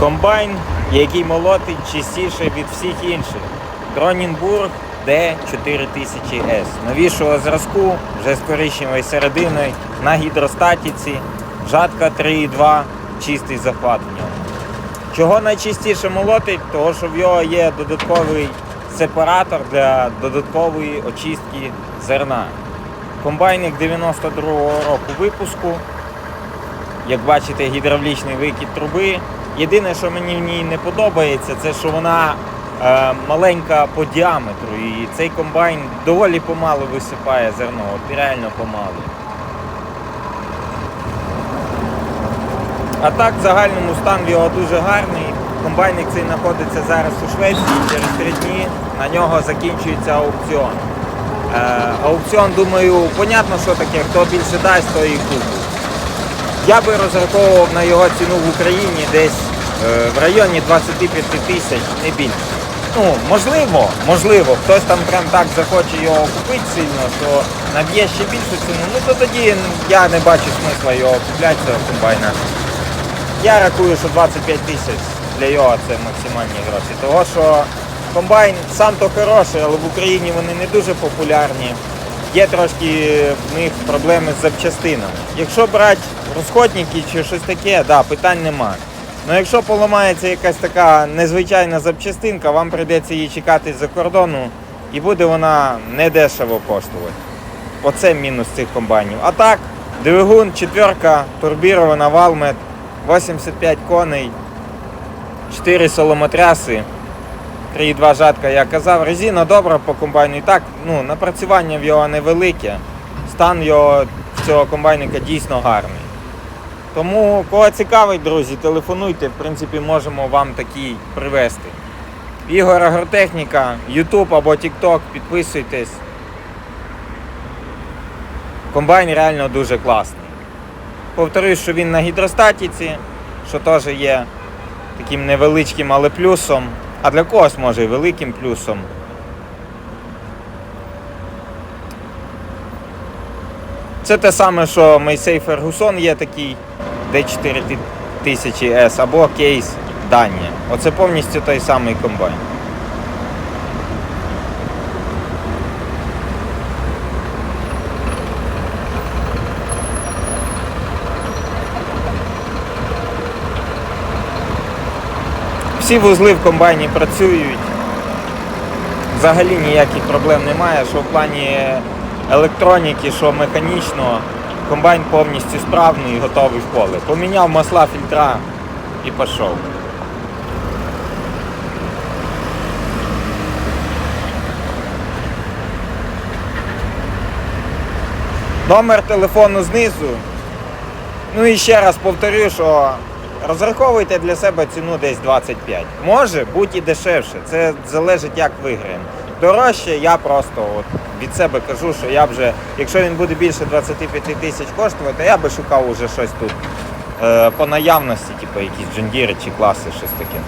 Комбайн, який молотить чистіше від всіх інших. Дронінбург D4000S. Новішого зразку, вже з коричневою серединою, на гідростатіці, жатка 3,2, чистий захват в ньому. Чого найчастіше молотить? Того, що в нього є додатковий сепаратор для додаткової очистки зерна. Комбайник 92-го року випуску. Як бачите, гідравлічний викид труби. Єдине, що мені в ній не подобається, це що вона е, маленька по діаметру. І цей комбайн доволі помало висипає зерно, от реально помало. А так, в загальному стан його дуже гарний. Комбайник цей знаходиться зараз у Швеції. Через три дні на нього закінчується аукціон. Е, аукціон, думаю, понятно, що таке, хто більше дасть, то і купить. Я би розраховував на його ціну в Україні десь е, в районі 25 тисяч, не більше. Ну, можливо, можливо, хтось там прям так захоче його купити сильно, що наб'є ще більшу ціну, ну то тоді я не бачу смисла його купляти цього комбайна. Я рахую, що 25 тисяч для його це максимальні гроші. Того що комбайн сам то хороший, але в Україні вони не дуже популярні. Є трошки в них проблеми з запчастинами. Якщо брати розходники чи щось таке, да, питань нема. Ну якщо поламається якась така незвичайна запчастинка, вам прийдеться її чекати з-за кордону і буде вона недешево коштувати. Оце мінус цих комбайнів. А так, двигун, четверка, турбірована Валмет, 85 коней, 4 соломотряси, 3,2 жатка, я казав. Резина добра по комбайну. І так, ну, напрацювання в його невелике. Стан його цього комбайника дійсно гарний. Тому, кого цікавить, друзі, телефонуйте, в принципі, можемо вам такий привезти. Ігор Агротехніка, YouTube або TikTok, підписуйтесь. Комбайн реально дуже класний. Повторюсь, що він на гідростатіці, що теж є таким невеличким, але плюсом. А для когось може і великим плюсом. Це те саме, що Мейсей Фергусон є такий D4000S або кейс Данія. Оце повністю той самий комбайн. Всі вузли в комбайні працюють. Взагалі ніяких проблем немає, що в плані електроніки, що механічно, комбайн повністю справний і готовий в поле. Поміняв масла фільтра і пішов. Номер телефону знизу. Ну і ще раз повторю, що розраховуйте для себе ціну десь 25. Може бути і дешевше. Це залежить як виграємо. Дорожче я просто от від себе кажу, що я вже, якщо він буде більше 25 тисяч коштувати, я би шукав уже щось тут е, по наявності, типу якісь джундіри чи класи, щось таке.